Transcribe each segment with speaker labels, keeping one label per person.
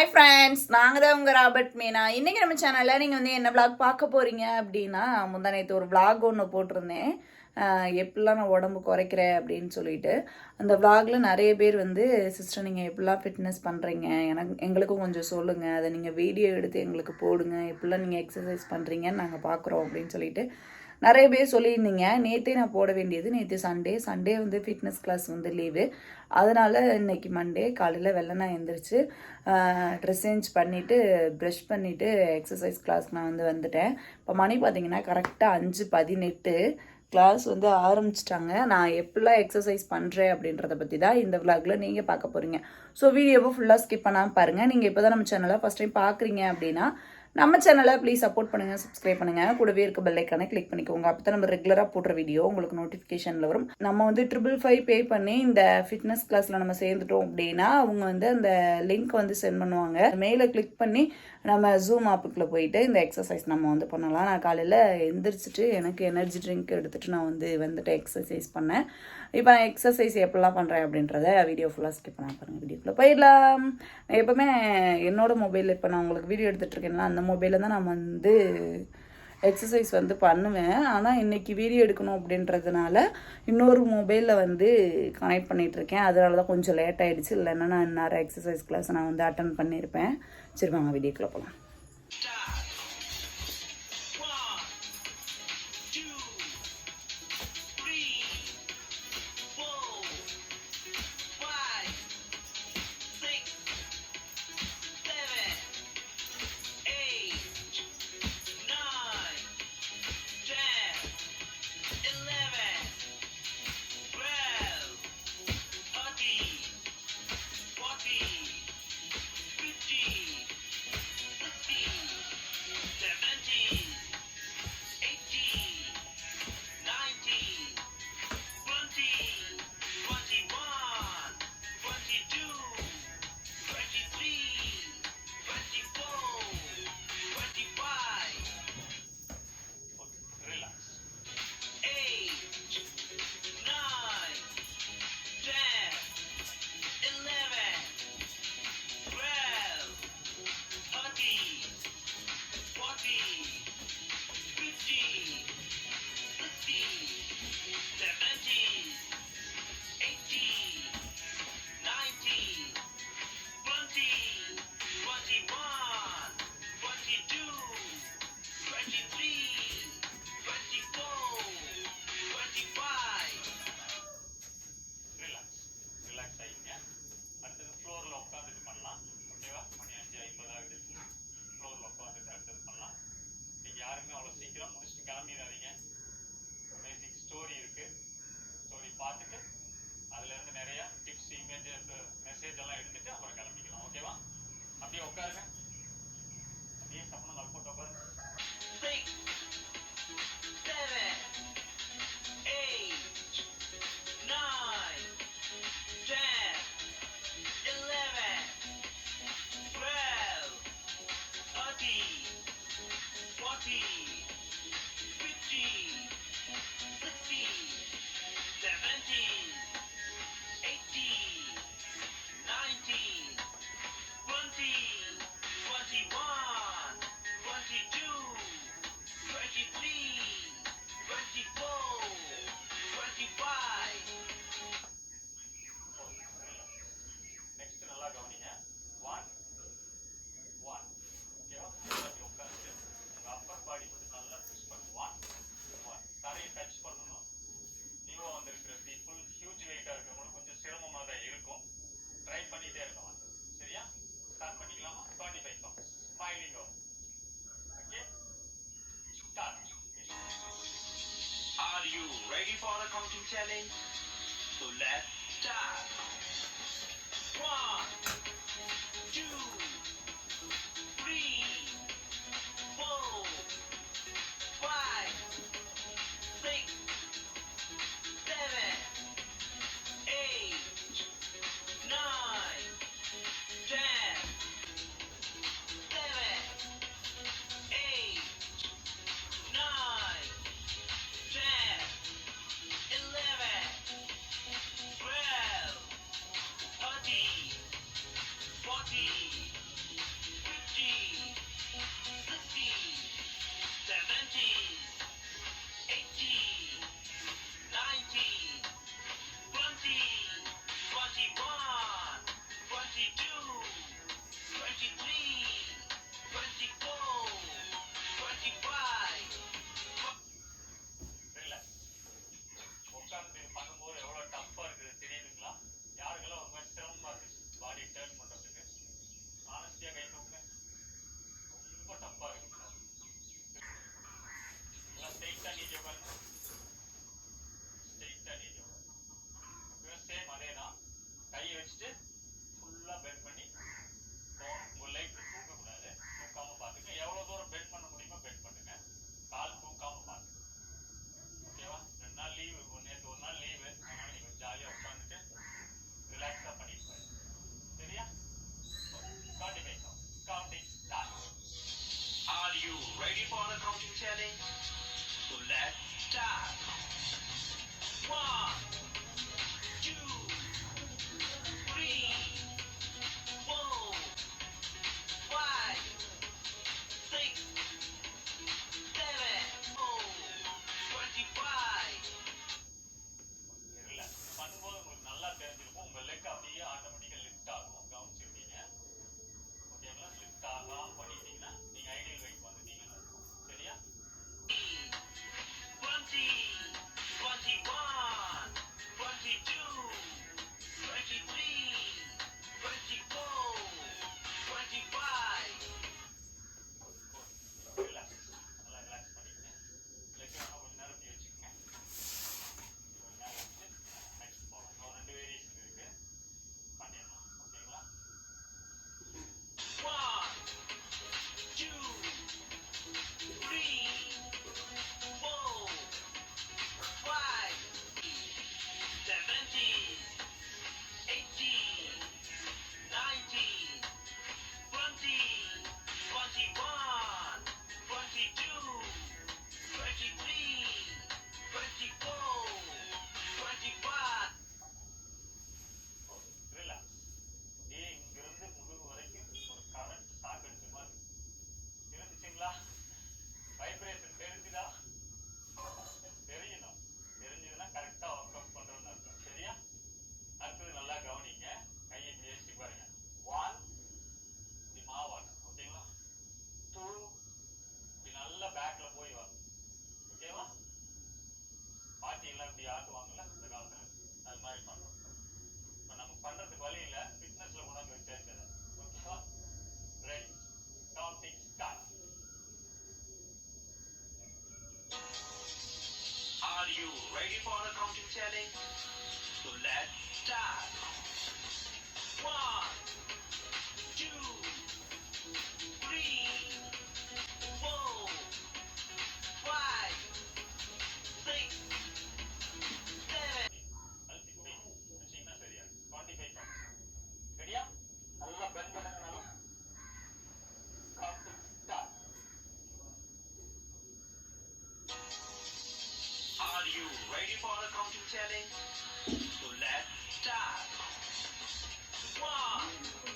Speaker 1: Hi friends நாங்கள் தான் உங்கள் ராபர்ட் மீனா. இன்றைக்கி நம்ம சேனலில் நீங்கள் வந்து என்ன விளாக் பார்க்க போகிறீங்க அப்படின்னா முந்தா நேற்று ஒரு விளாக் ஒன்று போட்டிருந்தேன். எப்படிலாம் நான் உடம்பு குறைக்கிறேன் அப்படின்னு சொல்லிட்டு. அந்த விளாகில் நிறைய பேர் வந்து சிஸ்டர் நீங்கள் எப்படிலாம் ஃபிட்னஸ் பண்ணுறீங்க எனக்கு எங்களுக்கும் கொஞ்சம் சொல்லுங்கள் அதை நீங்கள் வீடியோ எடுத்து எங்களுக்கு போடுங்க. எப்படிலாம் நீங்கள் எக்ஸசைஸ் பண்ணுறீங்கன்னு நாங்கள் பார்க்குறோம் அப்படின்னு சொல்லிட்டு நிறைய பேர் சொல்லியிருந்தீங்க. நேற்றே நான் போட வேண்டியது நேற்று சண்டே சண்டே வந்து ஃபிட்னஸ் கிளாஸ் வந்து லீவு அதனால் இன்னைக்கு மண்டே காலையில் வெள்ளனா எழுந்திரிச்சு ட்ரெஸ் சேஞ்ச் பண்ணிவிட்டு ப்ரஷ் பண்ணிவிட்டு எக்ஸசைஸ் கிளாஸ்க்கு நான் வந்து வந்துட்டேன். இப்போ மணி பார்த்தீங்கன்னா கரெக்டாக அஞ்சு பதினெட்டு. கிளாஸ் வந்து ஆரம்பிச்சிட்டாங்க. நான் எப்படிலாம் எக்ஸசைஸ் பண்ணுறேன் அப்படின்றத பற்றி தான் இந்த விளாகில் நீங்கள் பார்க்க போகிறீங்க ஸோ வீடியோவை ஃபுல்லாக ஸ்கிப் பண்ணாமல் பாருங்கள் நீங்கள் இப்போ தான் நம்ம சேனலை ஃபஸ்ட் டைம் பார்க்குறீங்க அப்படின்னா நம்ம சேனலை ப்ளீஸ் சப்போர்ட் பண்ணுங்கள் சப்ஸ்கிரைப் பண்ணுங்கள் கூடவே இருக்க பெல்லைக்கானே கிளிக் பண்ணிக்கோங்க. அப்போ தான் நம்ம ரெகுலராக போடுற வீடியோ உங்களுக்கு நோட்டிஃபிகேஷனில் வரும். நம்ம வந்து ட்ரிபிள் ஃபைவ் பே பண்ணி இந்த ஃபிட்னஸ் கிளாஸில் நம்ம சேர்ந்துட்டோம் அப்படின்னா அவங்க வந்து அந்த லிங்க் வந்து சென்ட் பண்ணுவாங்க. மேலே கிளிக் பண்ணி நம்ம ஜூம் ஆப்புக்குள்ளே போயிட்டு இந்த எக்ஸசைஸ் நம்ம வந்து பண்ணலாம். நான் காலையில் எந்திரிச்சிட்டு எனக்கு எனர்ஜி ட்ரிங்க் எடுத்துகிட்டு நான் வந்து வந்துட்டு எக்ஸசைஸ் பண்ணேன். இப்போ நான் எக்ஸசைஸ் எப்படிலாம் பண்ணுறேன் அப்படின்றத வீடியோ ஃபுல்லாக ஸ்கிப் பண்ண பாருங்கள் வீடியோக்குள்ளே போயிடலாம். எப்போவுமே என்னோட மொபைலில் இப்போ நான் உங்களுக்கு வீடியோ எடுத்துகிட்டு அந்த மொபைலில் தான் நான் வந்து எக்ஸசைஸ் வந்து பண்ணுவேன். ஆனால் இன்றைக்கி வீடியோ எடுக்கணும் அப்படின்றதுனால இன்னொரு மொபைலில் வந்து கனெக்ட் பண்ணிகிட்ருக்கேன் இருக்கேன். அதனால தான் கொஞ்சம் லேட் ஆகிடுச்சு இல்லைன்னா நான் இன்னொரு எக்ஸசைஸ் கிளாஸ் நான் வந்து அட்டன் பண்ணியிருப்பேன். சரி வாங்க வீடியோக்குள்ளே போகலாம்
Speaker 2: see. For the counting challenge? So let's
Speaker 3: You ready for accounting challenge? So let's start. One, two, three. You ready for the country challenge? So let's start. One.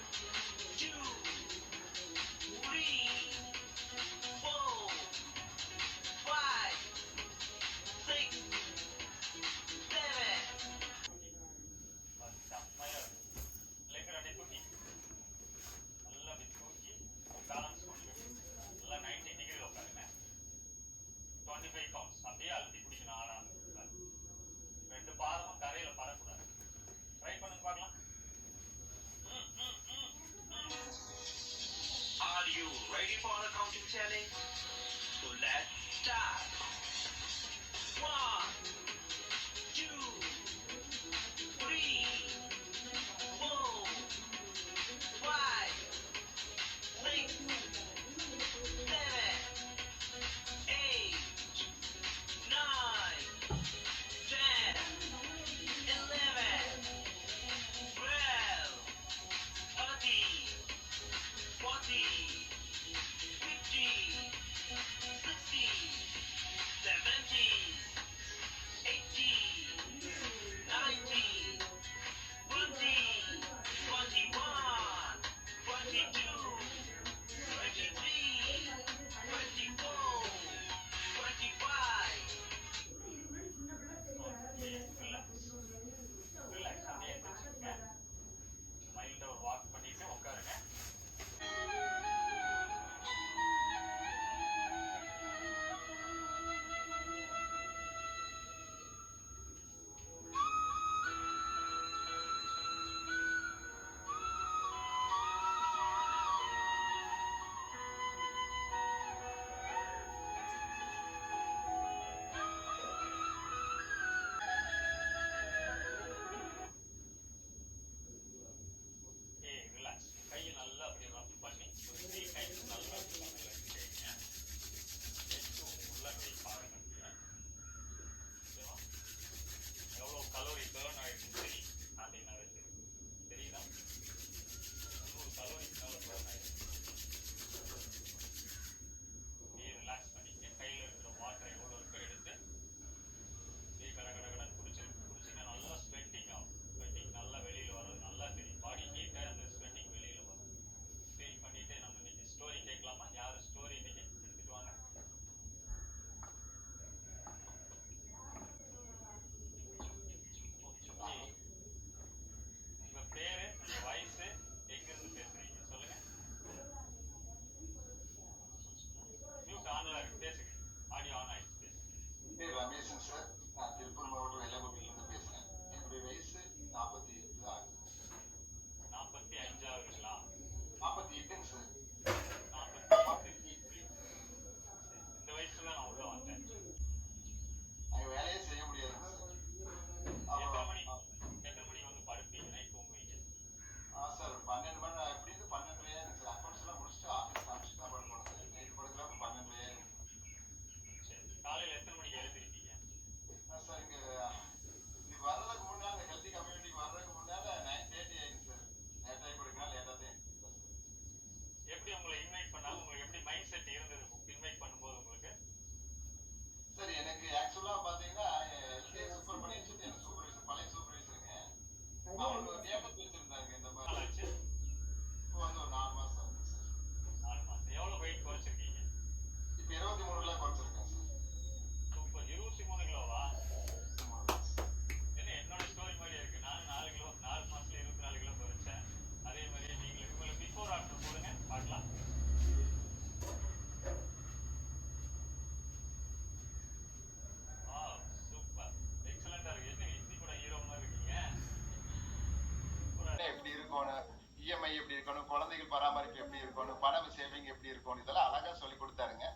Speaker 4: இருக்கணும் EMI எப்படி இருக்கணும் குழந்தைகள் பராமரிப்பு எப்படி இருக்கணும் பணம் சேவிங் எப்படி இருக்கணும் இதெல்லாம் அழகா சொல்லி கொடுத்தாருங்க.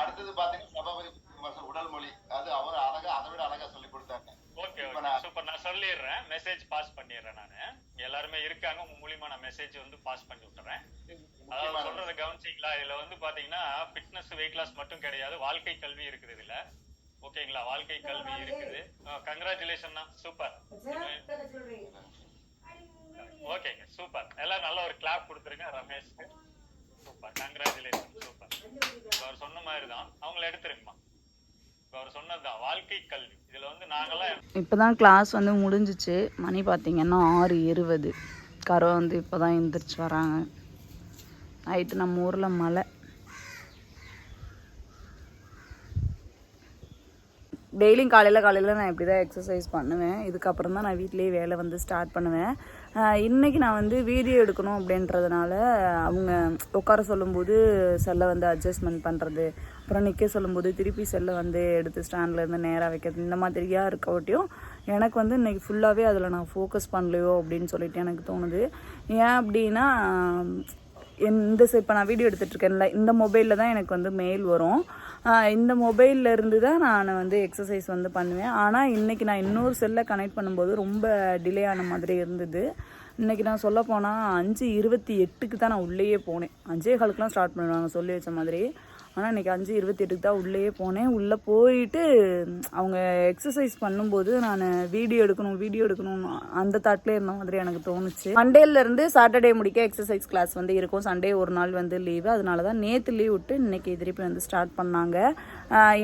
Speaker 4: அடுத்தது பாத்தீங்கன்னா சபாபதி உடல் மொழி அது அவர் அழகா அதை விட அழகா சொல்லி கொடுத்தாருங்க.
Speaker 3: ஓகே சூப்பர் நான் சொல்லிடுறேன். மெசேஜ் பாஸ் பண்ணிடுறேன் நானு. எல்லாருமே இருக்காங்க உங்க மூலியமா நான் மெசேஜ் வந்து பாஸ் பண்ணி விட்டுறேன். அதாவது சொல்றதை கவனிச்சிங்களா? இதுல வந்து பாத்தீங்கன்னா ஃபிட்னஸ் வெயிட் லாஸ் மட்டும் கிடையாது. வாழ்க்கை கல்வி இருக்குது இதுல. ஓகேங்களா வாழ்க்கை கல்வி இருக்குது. கங்க்ராச்சுலேஷன் தான் சூப்பர். ஓகேங்க சூப்பர் எல்லாரும் நல்ல ஒரு கிளாப் கொடுத்துருங்க ரமேஷ் சூப்பர் கங்க்ராச்சுலேஷன் சூப்பர் அவர் சொன்ன மாதிரி தான். அவங்கள எடுத்துருங்கம்மா. இப்ப அவர் சொன்னதுதான் வாழ்க்கை கல்வி. இதில் வந்து நாங்கெல்லாம்
Speaker 1: இப்போ தான் கிளாஸ் வந்து முடிஞ்சிச்சு. மணி பார்த்தீங்கன்னா ஆறு இருபது கரை வந்து இப்போ தான் எழுந்திரிச்சு வராங்க. நைட்டு நம்ம ஊரில் மழை. டெய்லியும் காலையில் காலையில் நான் இப்படி தான் எக்ஸசைஸ் பண்ணுவேன். இதுக்கப்புறம் தான் நான் வீட்லேயே வேலை வந்து ஸ்டார்ட் பண்ணுவேன். இன்றைக்கி இன்னைக்கு நான் வந்து வீடியோ எடுக்கணும் அப்படின்றதுனால அவங்க உட்கார சொல்லும்போது செல்லை வந்து அட்ஜஸ்ட்மெண்ட் பண்ணுறது அப்புறம் நிற்க சொல்லும்போது திருப்பி செல்லை வந்து எடுத்து ஸ்டாண்ட்லேருந்து நேராக வைக்கிறது இந்த மாதிரியாக இருக்கவட்டியும் எனக்கு வந்து இன்னைக்கு ஃபுல்லாகவே அதில் நான் ஃபோக்கஸ் பண்ணலையோ அப்படின்னு சொல்லிட்டு எனக்கு தோணுது. ஏன் அப்படின்னா இந்த இப்போ நான் வீடியோ எடுத்துகிட்ருக்கேன்ல இந்த மொபைலில் தான் எனக்கு வந்து மெயில் வரும். இந்த மொபைல்ல இருந்து தான் நான் வந்து எக்ஸசைஸ் வந்து பண்ணுவேன். ஆனால் இன்றைக்கி நான் இன்னொரு செல்லை கனெக்ட் பண்ணும்போது ரொம்ப டிலே ஆன மாதிரி இருந்தது. இன்னைக்கு நான் சொல்ல போனால் அஞ்சு இருபத்தி எட்டுக்கு தான் நான் உள்ளேயே போனேன். அஞ்சே காலுக்குலாம் ஸ்டார்ட் பண்ணுவாங்க சொல்லி வச்ச மாதிரி. ஆனால் இன்றைக்கி அஞ்சு இருபத்தி எட்டுக்கு தான் உள்ளேயே போனேன். உள்ளே போயிட்டு அவங்க எக்ஸசைஸ் பண்ணும்போது நான் வீடியோ எடுக்கணும் வீடியோ எடுக்கணும் அந்த தாட்லேயே இருந்த மாதிரி எனக்கு தோணுச்சு. சண்டேலேருந்து சாட்டர்டே முடிக்க எக்ஸசைஸ் கிளாஸ் வந்து இருக்கும். சண்டே ஒரு நாள் வந்து லீவு அதனால தான் நேற்று லீவ் விட்டு இன்றைக்கி திருப்பி வந்து ஸ்டார்ட் பண்ணாங்க.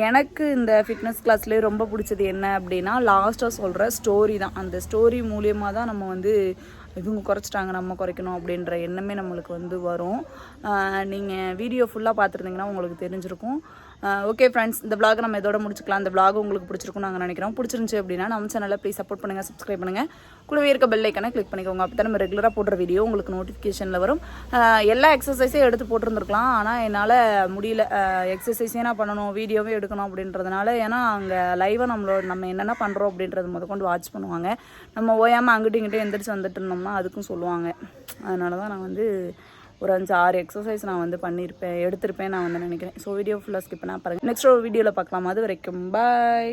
Speaker 1: எனக்கு இந்த ஃபிட்னஸ் கிளாஸ்லேயே ரொம்ப பிடிச்சது என்ன அப்படின்னா லாஸ்ட்டாக சொல்கிற ஸ்டோரி தான். அந்த ஸ்டோரி மூலியமாக தான் நம்ம வந்து இவங்க குறைச்சிட்டாங்க நம்ம குறைக்கணும் அப்படின்ற எண்ணமே நம்மளுக்கு வந்து வரும். நீங்கள் வீடியோ ஃபுல்லாக பார்த்துருந்தீங்கன்னா உங்களுக்கு தெரிஞ்சிருக்கும். ஓகே ஃப்ரெண்ட்ஸ் இந்த விளாக் நம்ம இதோட முடிச்சுக்கலாம். இந்த விளாக் உங்களுக்கு பிடிச்சிருக்கும் நாங்கள் நினைக்கிறோம். பிடிச்சிருந்துச்சி அப்படின்னா நம்ம சேனலில் ப்ளீஸ் சப்போர்ட் பண்ணுங்கள் சப்ஸ்கிரைப் பண்ணுங்கள் கூடவே இருக்க பெல் ஐக்கனை கிளிக் பண்ணிக்கோங்க. அப்போ தான் நம்ம ரெகுலராக போடுற வீடியோ உங்களுக்கு நோட்டிஃபிகேஷனில் வரும். எல்லா எக்ஸசைஸையும் எடுத்து போட்டிருந்துருக்கலாம். ஆனால் என்னால் முடியல. எக்ஸசைஸே நான் பண்ணணும் வீடியோவே எடுக்கணும் அப்படின்றதுனால ஏன்னா அங்கே லைவாக நம்மளோட நம்ம என்னென்ன பண்ணுறோம் அப்படின்றது முத கொண்டு வாட்ச் பண்ணுவாங்க. நம்ம ஓயாமல் அங்கிட்டும் இங்கிட்டும் எந்திரிச்சு வந்துட்டு இருந்தோம்னா அதுக்கும் சொல்லுவாங்க. அதனால தான் நான் வந்து ஒரு அஞ்சு ஆறு எக்ஸசைஸ் நான் வந்து பண்ணியிருப்பேன் எடுத்திருப்பேன் நான் வந்து நினைக்கிறேன். ஸோ வீடியோ ஃபுல்லாக ஸ்கிப் பண்ணால் பாருங்கள் நெக்ஸ்ட் ஒரு வீடியோவில் பார்க்கலாம். அது வரைக்கும். பாய்